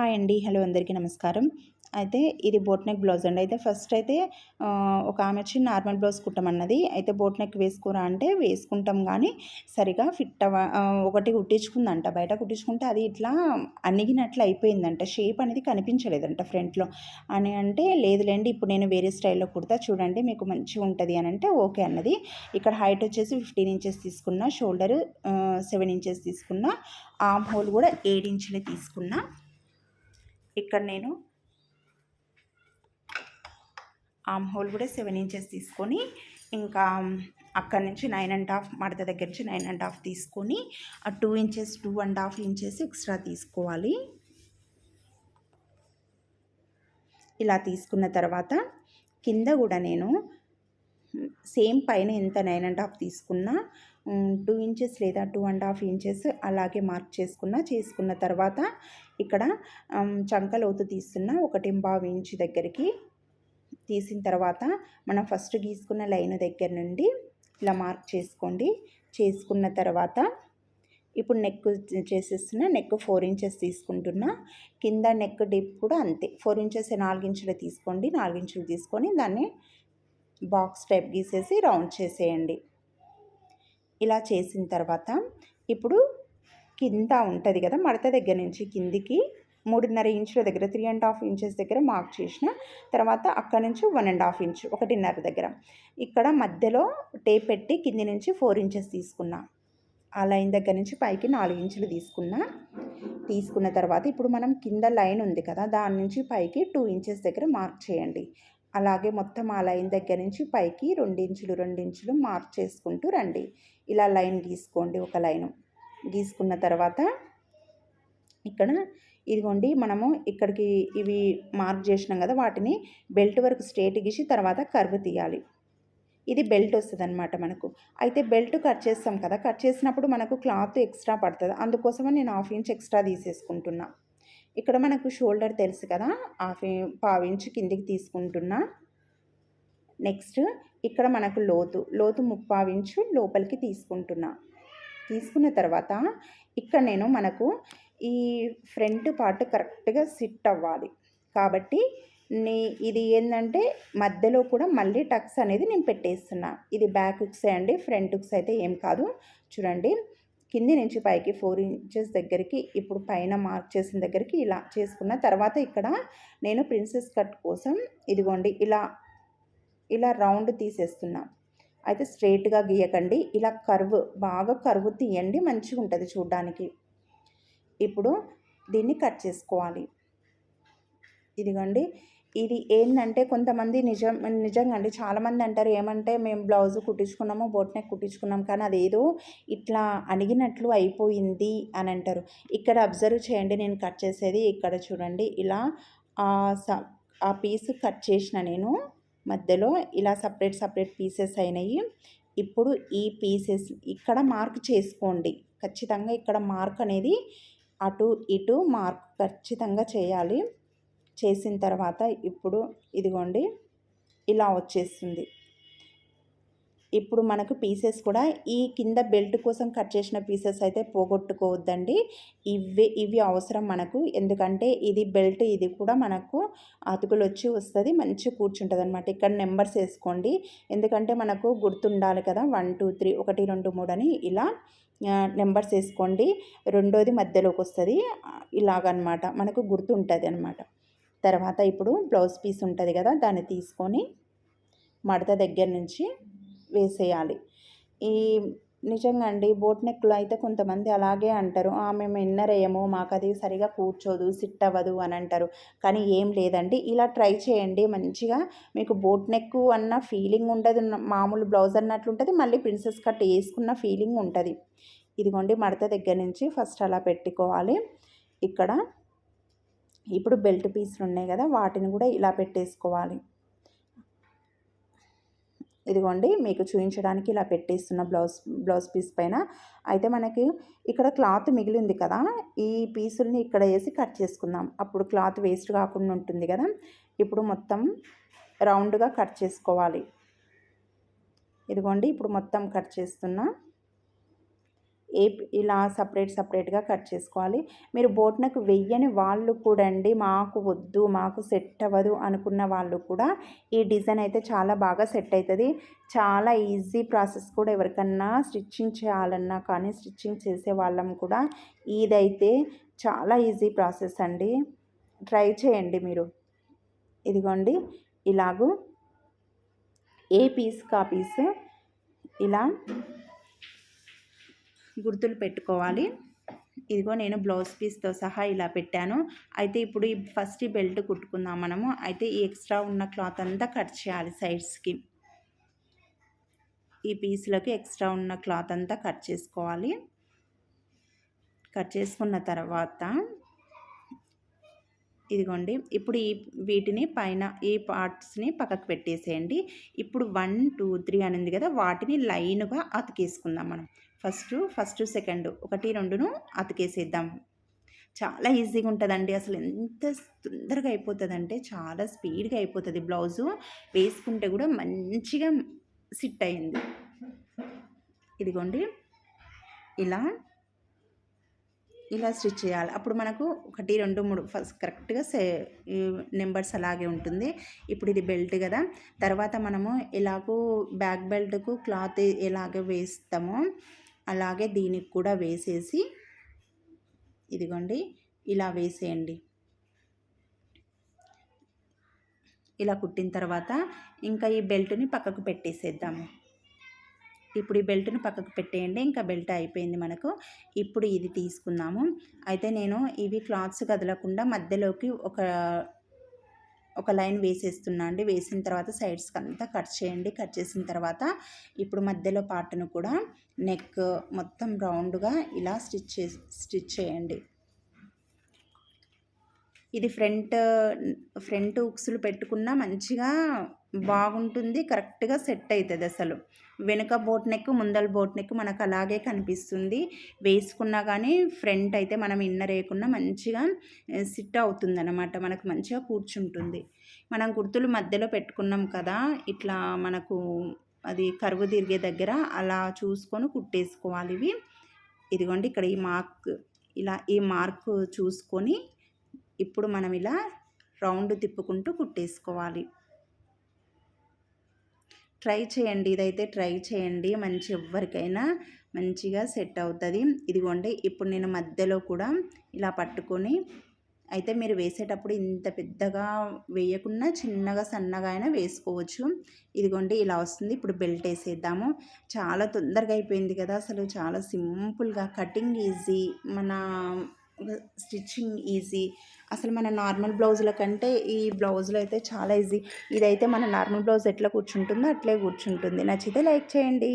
Hi అండి. Hello అందరికీ నమస్కారం. అయితే ఇది బోట్ నెక్ బ్లౌజ్ అండి. అయితే ఫస్ట్ అయితే ఒక ఆమె వచ్చి నార్మల్ బ్లౌజ్ కుట్టమన్నది. అయితే బోట్ నెక్ వేసుకురా అంటే వేసుకుంటాం కానీ సరిగా ఫిట్ అవ ఒకటి కుట్టించుకుందంట. బయట కుట్టించుకుంటే అది ఇట్లా అణిగినట్లు అయిపోయిందంట. షేప్ అనేది కనిపించలేదంట ఫ్రంట్లో. అని అంటే లేదులేండి ఇప్పుడు నేను వేరే స్టైల్లో కుడతా చూడండి మీకు మంచిగా ఉంటుంది అని అంటే ఓకే అన్నది. ఇక్కడ హైట్ వచ్చేసి ఫిఫ్టీన్ ఇంచెస్ తీసుకున్న షోల్డర్ సెవెన్ ఇంచెస్ తీసుకున్న ఆమ్ హోల్ కూడా ఏడు ఇంచులే తీసుకున్నా. ఇక్కడ నేను ఆమ్ హోల్ కూడా సెవెన్ ఇంచెస్ తీసుకొని ఇంకా అక్కడ నుంచి నైన్ అండ్ హాఫ్ మడత దగ్గర నుంచి నైన్ అండ్ హాఫ్ తీసుకొని ఆ two inches two and half inches extra తీసుకోవాలి. ఇలా తీసుకున్న తర్వాత కింద కూడా నేను సేమ్ పైన ఎంత నైన్ అండ్ హాఫ్ తీసుకున్నా టూ ఇంచెస్ లేదా టూ అండ్ హాఫ్ ఇంచెస్ అలాగే మార్క్ చేసుకున్న చేసుకున్న తర్వాత ఇక్కడ చంకలోతు తీస్తున్న ఒకటి బావి ఇంచు దగ్గరికి. తీసిన తర్వాత మనం ఫస్ట్ గీసుకున్న లైన్ దగ్గర నుండి ఇలా మార్క్ చేసుకోండి. చేసుకున్న తర్వాత ఇప్పుడు నెక్ చేసేస్తున్న నెక్ ఫోర్ ఇంచెస్ తీసుకుంటున్నా. కింద నెక్ డిప్ కూడా అంతే. ఫోర్ ఇంచెస్ నాలుగు ఇంచులు తీసుకోండి నాలుగు ఇంచులు తీసుకొని దాన్ని బాక్స్ టైప్ గీసేసి రౌండ్ చేసేయండి. ఇలా చేసిన తర్వాత ఇప్పుడు కింద ఉంటుంది కదా మడత దగ్గర నుంచి కిందికి మూడున్నర ఇంచుల దగ్గర త్రీ అండ్ హాఫ్ ఇంచెస్ దగ్గర మార్క్ చేసిన తర్వాత అక్కడ నుంచి వన్ అండ్ హాఫ్ ఇంచు ఒకటిన్నర దగ్గర. ఇక్కడ మధ్యలో టేప్ పెట్టి కింది నుంచి ఫోర్ ఇంచెస్ తీసుకున్నా. ఆ లైన్ దగ్గర నుంచి పైకి నాలుగు ఇంచులు తీసుకున్నా. తీసుకున్న తర్వాత ఇప్పుడు మనం కింద లైన్ ఉంది కదా దాని నుంచి పైకి టూ ఇంచెస్ దగ్గర మార్క్ చేయండి. అలాగే మొత్తం ఆ లైన్ దగ్గర నుంచి పైకి రెండించులు రెండించులు మార్క్ చేసుకుంటూ రండి. ఇలా లైన్ గీసుకోండి ఒక లైను. గీసుకున్న తర్వాత ఇక్కడ ఇదిగోండి మనము ఇక్కడికి ఇవి మార్క్ చేసినాం కదా వాటిని బెల్ట్ వరకు స్ట్రేట్ గీసి తర్వాత కర్వ్ తీయాలి. ఇది బెల్ట్ వస్తుంది అనమాట మనకు. అయితే బెల్ట్ కట్ చేస్తాం కదా కట్ చేసినప్పుడు మనకు క్లాత్ ఎక్స్ట్రా పడుతుంది. అందుకోసమని నేను హాఫ్ ఇంచ్ ఎక్స్ట్రా తీసేసుకుంటున్నాను ఇక్కడ మనకు షోల్డర్ తెలుసు కదా హాఫ్ పావు ఇంచు కిందికి తీసుకుంటున్నా. నెక్స్ట్ ఇక్కడ మనకు లోతు లోతు ముప్పావు ఇంచు లోపలికి తీసుకుంటున్నా. తీసుకున్న తర్వాత ఇక్కడ నేను మనకు ఈ ఫ్రంట్ పార్ట్ కరెక్ట్గా సిట్ అవ్వాలి. కాబట్టి నీ ఇది ఏంటంటే మధ్యలో కూడా మళ్ళీ టక్స్ అనేది నేను పెట్టేస్తున్నా. ఇది బ్యాక్ ఉక్సే అండి ఫ్రంట్ ఉక్స్ అయితే ఏం కాదు. చూడండి. కింది నుంచి పైకి ఫోర్ ఇంచెస్ దగ్గరికి ఇప్పుడు పైన మార్క్ చేసిన దగ్గరికి ఇలా చేసుకున్న తర్వాత ఇక్కడ నేను ప్రిన్సెస్ కట్ కోసం ఇదిగోండి ఇలా ఇలా రౌండ్ తీసేస్తున్నా. అయితే స్ట్రైట్గా గీయకండి ఇలా కర్వ్ బాగా కర్వ్ తీయండి మంచిగా ఉంటుంది చూడ్డానికి. ఇప్పుడు దీన్ని కట్ చేసుకోవాలి. ఇదిగోండి ఇది ఏంటంటే కొంతమంది నిజం నిజంగా అండి. చాలామంది అంటారు ఏమంటే మేము బ్లౌజ్ కుట్టించుకున్నాము బోట్ నెక్ కుట్టించుకున్నాం కానీ అదేదో ఇట్లా అణిగినట్లు అయిపోయింది అని అంటారు. ఇక్కడ అబ్జర్వ్ చేయండి నేను కట్ చేసేది ఇక్కడ చూడండి. ఇలా ఆ పీస్ కట్ చేసిన నేను మధ్యలో ఇలా సపరేట్ సపరేట్ పీసెస్ అయినాయి. ఇప్పుడు ఈ పీసెస్ ఇక్కడ మార్క్ చేసుకోండి. ఖచ్చితంగా ఇక్కడ మార్క్ అనేది అటు ఇటు మార్క్ ఖచ్చితంగా చేయాలి. చేసిన తర్వాత ఇప్పుడు ఇదిగోండి ఇలా వచ్చేస్తుంది. ఇప్పుడు మనకు పీసెస్ కూడా ఈ కింద బెల్ట్ కోసం కట్ చేసిన పీసెస్ అయితే పోగొట్టుకోవద్దండి. ఇవి ఇవి అవసరం మనకు. ఎందుకంటే ఇది బెల్ట్ ఇది కూడా మనకు అతుకులు వచ్చి వస్తుంది మంచిగా కూర్చుంటుంది అనమాట ఇక్కడ నెంబర్స్ వేసుకోండి. ఎందుకంటే మనకు గుర్తుండాలి కదా వన్ టూ త్రీ ఒకటి రెండు మూడు అని ఇలా నెంబర్స్ వేసుకోండి. రెండోది మధ్యలోకి వస్తుంది. ఇలాగనమాట మనకు గుర్తుంటుంది అనమాట తర్వాత ఇప్పుడు బ్లౌజ్ పీస్ ఉంటుంది కదా దాన్ని తీసుకొని మడత దగ్గర నుంచి వేసేయాలి. ఈ నిజంగా అండి బోట్ నెక్లో అయితే కొంతమంది అలాగే అంటారు మేము ఇన్నర్ వేయము మాకు అది సరిగా కూర్చోదు సిట్ అవ్వదు అని అంటారు. కానీ ఏం లేదండి ఇలా ట్రై చేయండి మంచిగా మీకు బోట్ నెక్ అన్న ఫీలింగ్ ఉండదు మామూలు బ్లౌజ్ అన్నట్లు ఉంటుంది మళ్ళీ ప్రిన్సెస్ కట్ వేసుకున్న ఫీలింగ్ ఉంటుంది. ఇదిగోండి మడత దగ్గర నుంచి ఫస్ట్ అలా పెట్టుకోవాలి. ఇక్కడ ఇప్పుడు బెల్ట్ పీసులు ఉన్నాయి కదా వాటిని కూడా ఇలా పెట్టేసుకోవాలి. ఇదిగోండి మీకు చూపించడానికి ఇలా పెట్టేస్తున్న బ్లౌజ్ బ్లౌజ్ పీస్ పైన. అయితే మనకి ఇక్కడ క్లాత్ మిగిలింది కదా ఈ పీసుల్ని ఇక్కడ వేసి కట్ చేసుకుందాం. అప్పుడు క్లాత్ వేస్ట్ కాకుండా ఉంటుంది కదా ఇప్పుడు మొత్తం రౌండ్గా కట్ చేసుకోవాలి. ఇదిగోండి ఇప్పుడు మొత్తం కట్ చేస్తున్నా. ఏ ఇలా సపరేట్ సపరేట్గా కట్ చేసుకోవాలి. మీరు బోట్నకు వెయ్యని వాళ్ళు కూడా అండి మాకు వద్దు మాకు సెట్ అవ్వదు అనుకున్న వాళ్ళు కూడా ఈ డిజైన్ అయితే చాలా బాగా సెట్ అవుతుంది. చాలా ఈజీ ప్రాసెస్ కూడా ఎవరికన్నా స్టిచ్చింగ్ చేయాలన్నా కానీ స్టిచ్చింగ్ చేసే వాళ్ళం కూడా ఇదైతే చాలా ఈజీ ప్రాసెస్ అండి. ట్రై చేయండి మీరు. ఇదిగోండి ఇలాగూ ఏ పీస్ కా పీస్ ఇలా గుర్తులు పెట్టుకోవాలి. ఇదిగో నేను బ్లౌజ్ పీస్తో సహా ఇలా పెట్టాను. అయితే ఇప్పుడు ఈ ఫస్ట్ ఈ బెల్ట్ కుట్టుకుందాం మనము. అయితే ఈ ఎక్స్ట్రా ఉన్న క్లాత్ అంతా కట్ చేయాలి సైడ్స్కి. ఈ పీస్లోకి ఎక్స్ట్రా ఉన్న క్లాత్ అంతా కట్ చేసుకోవాలి. కట్ చేసుకున్న తర్వాత ఇదిగోండి. ఇప్పుడు ఈ వీటిని పైన ఈ పార్ట్స్ని పక్కకు పెట్టేసేయండి. ఇప్పుడు వన్ టూ త్రీ అని ఉంది కదా వాటిని లైన్గా అతికేసుకుందాం మనం. First first second. ఒకటి రెండును అతికేసేద్దాం. చాలా ఈజీగా ఉంటుందండి. అసలు ఎంత తొందరగా అయిపోతుందంటే చాలా స్పీడ్గా అయిపోతుంది. బ్లౌజు వేసుకుంటే కూడా మంచిగా సిట్ అయింది. ఇదిగోండి. ఇలా ఇలా స్టిచ్ చేయాలి. అప్పుడు మనకు ఒకటి రెండు మూడు ఫస్ట్ కరెక్ట్గా సే నెంబర్స్ అలాగే ఉంటుంది. ఇప్పుడు ఇది బెల్ట్ కదా. తర్వాత మనము ఎలాగో బ్యాక్ బెల్ట్కు క్లాత్ ఎలాగ వేస్తామో అలాగే దీనికి కూడా వేసేసి ఇదిగోండి ఇలా వేసేయండి. ఇలా కుట్టిన తర్వాత ఇంకా ఈ బెల్ట్ని పక్కకు పెట్టేసేద్దాము ఇప్పుడు ఈ బెల్ట్ను పక్కకు పెట్టేయండి ఇంకా బెల్ట్ అయిపోయింది మనకు. ఇప్పుడు ఇది తీసుకుందాము. అయితే నేను ఇవి క్లాత్స్ కదలకుండా మధ్యలోకి ఒక ఒక లైన్ వేసేస్తున్నా అండి. వేసిన తర్వాత సైడ్స్కి అంతా కట్ చేయండి. కట్ చేసిన తర్వాత ఇప్పుడు మధ్యలో పార్ట్ను కూడా నెక్ మొత్తం రౌండ్గా ఇలా స్టిచ్ స్టిచ్ చేయండి. ఇది ఫ్రంట్ ఫ్రంట్ ఉక్సులు పెట్టుకున్నా మంచిగా బాగుంటుంది. కరెక్ట్గా సెట్ అవుతుంది అసలు. వెనుక బోట్ నెక్ ముందల బోట్ నెక్ మనకు అలాగే కనిపిస్తుంది. వేసుకున్నా కానీ ఫ్రంట్ అయితే మనం ఇన్నర్ వేయకుండా మంచిగా సిట్ అవుతుంది అనమాట మనకు మంచిగా కూర్చుంటుంది. మనం గుర్తులు మధ్యలో పెట్టుకున్నాం కదా ఇట్లా మనకు అది కరువు తిరిగే దగ్గర అలా చూసుకొని కుట్టేసుకోవాలి ఇవి. ఇదిగోండి ఇక్కడ ఈ మార్క్ ఇలా ఈ మార్క్ చూసుకొని ఇప్పుడు మనం ఇలా రౌండ్ తిప్పుకుంటూ కుట్టేసుకోవాలి. ట్రై చేయండి. ఇదైతే ట్రై చేయండి. మంచి ఎవరికైనా మంచిగా సెట్ అవుతుంది. ఇదిగోండి ఇప్పుడు నేను మధ్యలో కూడా ఇలా పట్టుకొని అయితే మీరు వేసేటప్పుడు ఇంత పెద్దగా వేయకుండా చిన్నగా సన్నగా అయినా వేసుకోవచ్చు. ఇదిగోండి ఇలా వస్తుంది. ఇప్పుడు బెల్ట్ వేసేద్దాము. చాలా తొందరగా అయిపోయింది కదా అసలు. చాలా సింపుల్గా కటింగ్ ఈజీ. మన స్టిచ్చింగ్ ఈజీ. అసలు మన నార్మల్ బ్లౌజుల కంటే ఈ బ్లౌజులు అయితే చాలా ఈజీ. ఇదైతే మన నార్మల్ బ్లౌజ్ ఎట్లా కూర్చుంటుందో అట్లే కూర్చుంటుంది. నచ్చితే లైక్ చేయండి.